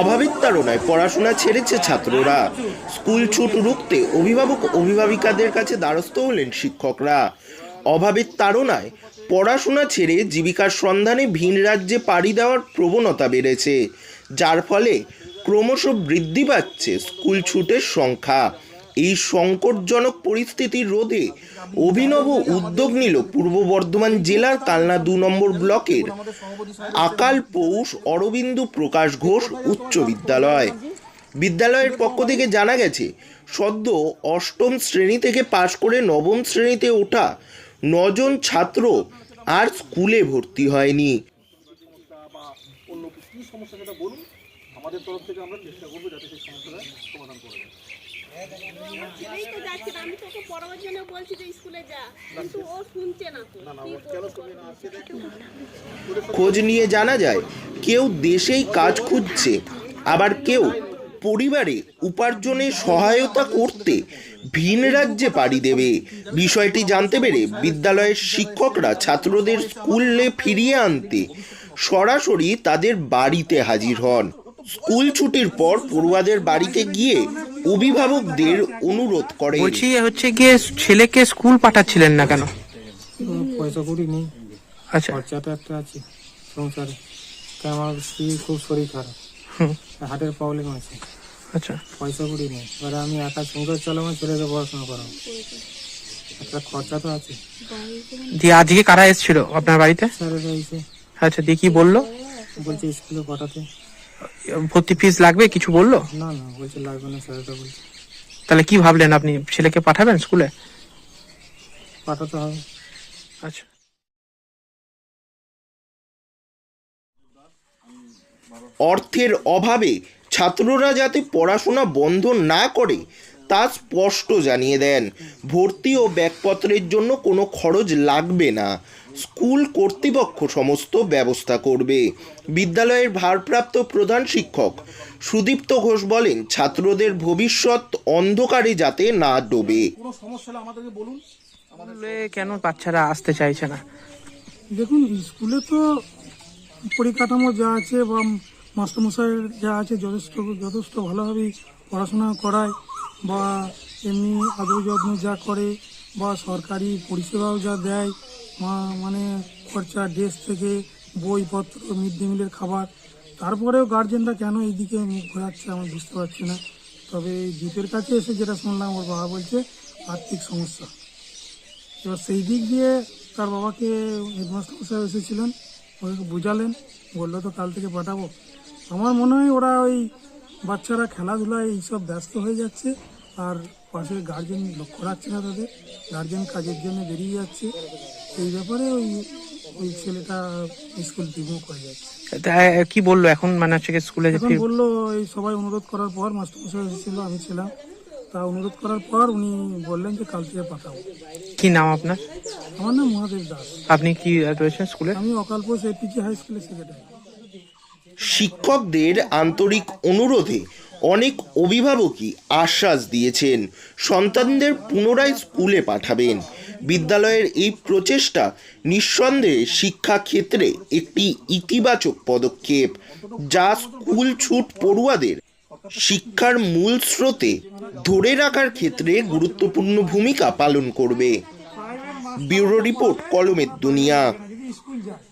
অভাবের তাড়নায় পড়াশোনা ছেড়েছে ছাত্ররা। স্কুল ছুট রুখতে অভিভাবক, অভিভাবিকাদের কাছে দ্বারস্থ হলেন শিক্ষকরা। অভাবের তাড়নায় পড়াশোনা ছেড়ে জীবিকার সন্ধানে ভিন রাজ্যে পাড়ি দেওয়ার প্রবণতা বেড়েছে, যার ফলে ক্রমশ বৃদ্ধি পাচ্ছে স্কুল ছুটের সংখ্যা। এই সংকটজনক পরিস্থিতির রোধে অভিনব উদ্যোগ নিল পূর্ব বর্ধমান জেলার কালনা দু নম্বর ব্লকের আকাল পৌষ অরবিন্দু প্রকাশ ঘোষ উচ্চ বিদ্যালয়। বিদ্যালয়ের পক্ষ থেকে জানা গেছে সদ্য অষ্টম শ্রেণি থেকে পাশ করে নবম শ্রেণীতে ওঠা নজন ছাত্র আর স্কুলে ভর্তি হয়নি। আমাদের তরফ থেকে আমরা চেষ্টা করব যাতে সেই সমস্যাটা সমাধান করে না, আমি তোকে পড়াবার জন্য বলছি যে স্কুলে যা কিন্তু ও শুনছে না তো। না না কি ও কেন বলব? শুনবে না? আজকে দেখুন খোঁজ নিয়ে জানা যায় কেউ দেশেই কাজ খুঁজছে আবার কেউ পরিবারে উপার্জনে সহায়তা করতে ভিন রাজ্যে পাড়ি দেবে। বিষয়টি জানতে পেরে বিদ্যালয়ের শিক্ষকরা ছাত্রদের স্কুলে ফিরিয়ে আনতে সরাসরি তাদের বাড়িতে হাজির হন। স্কুল ছুটির পর পড়ুয়াদের বাড়িতে গিয়ে অভিভাবকদের অনুরোধ করে। বলছি হচ্ছে গিয়ে ছেলেকে স্কুল পাঠাচ্ছিলেন না কেন? পয়সা করি নেই আচ্ছা। খরচাটা একটা আছে সংসারে। তা আমার স্ত্রীর খুব শরীর খারাপ হুম, হার্টের প্রবলেম আছে। আচ্ছা। পয়সা করি নেই এবারে আমি একা সংসার চালাবো ছেলেকে পড়াশোনা করাবো। একটা খরচা তো আছে। দিয়ে আজকে কারা এসেছিল আপনার বাড়িতে? স্যারেরা এসে আচ্ছা দিয়ে কি বলল? বলছে স্কুলে পাঠাতে। ভর্তি ফিস লাগবে? কিছু বলল? না না বলছে লাগবে না বলছে। তাহলে কি ভাবলেন আপনি? ছেলেকে পাঠাবেন স্কুলে? পাঠাতে হবে। আচ্ছা। অর্থের অভাবে ছাত্ররা যাতে পড়াশোনা বন্ধ না করে তা স্পষ্ট জানিয়ে দেন। ভর্তি ও ব্যাগপত্রের জন্য কোনো খরচ লাগবে না। স্কুল কর্তৃপক্ষ সমস্ত ব্যবস্থা করবে। বিদ্যালয়ের ভারপ্রাপ্ত প্রধান শিক্ষক সুদীপ্ত ঘোষ বলেন ছাত্রদের ভবিষ্যৎ অন্ধকারে যাতে না ডোবে। কোনো সমস্যা হলে আমাদেরকে বলুন। স্কুলে কেন বাচ্চারা আসতে চাইছে না? দেখুন স্কুলে তো পরিকাঠামো যা আছে বা মাস্টারমশাই যা আছে যথেষ্ট যথেষ্ট ভালোভাবেই পড়াশোনা করায় বা এমনি আদর যত্ন যা করে। বা সরকারি পরিষেবাও যা দেয় মানে খরচা ড্রেস থেকে বইপত্র মিড ডে মিলের খাবার। তারপরেও গার্জেনরা কেন এইদিকে মুখ ঘোরাচ্ছে আমি বুঝতে পারছি না। তবে এই দ্বীপের কাছে এসে যেটা শুনলাম, ওর বাবা বলছে, আর্থিক সমস্যা। এবার সেই দিক দিয়ে তার বাবাকে হেডমাস্টার মশাই এসেছিলেন, ওকে বোঝালেন, বলল, তো কাল থেকে পাঠাবো। আমার মনে হয় ওরা ওই বাচ্চারা খেলাধুলায় এইসব ব্যস্ত হয়ে যাচ্ছে, আর পাশে গার্জেন লক্ষ্য রাখছে না তাদের গার্জেন কাজের জন্য বেরিয়ে যাচ্ছে। এই ব্যাপারে ওই ওই ছেলেটা স্কুল বিমুখ হয়ে যাচ্ছে। তা, কি বলল এখন? মানে হচ্ছে স্কুলে যে এখন বলল এই সবাই অনুরোধ করার পর মাস্টারমশাই এসেছিল আমি ছিলাম। তা অনুরোধ করার পর উনি বললেন যে কাল থেকে পাঠাবো কি নাম আপনার? আমার নাম মহাদেব দাস। আপনি কি রয়েছেন স্কুলে? আমি অকালপোষ এপিজি হাই স্কুলের সেক্রেটারি শিক্ষকদের আন্তরিক অনুরোধে অনেক অভিভাবকই আশ্বাস দিয়েছেন। সন্তানদের পুনরায় স্কুলে পাঠাবেন। বিদ্যালয়ের এই প্রচেষ্টা নিঃসন্দেহে শিক্ষা ক্ষেত্রে একটি ইতিবাচক পদক্ষেপ, যা স্কুল ছুট পড়ুয়াদের শিক্ষার মূল স্রোতে ধরে রাখার ক্ষেত্রে গুরুত্বপূর্ণ ভূমিকা পালন করবে। ব্যুরো রিপোর্ট, কলমের দুনিয়া। স্কুল যায়।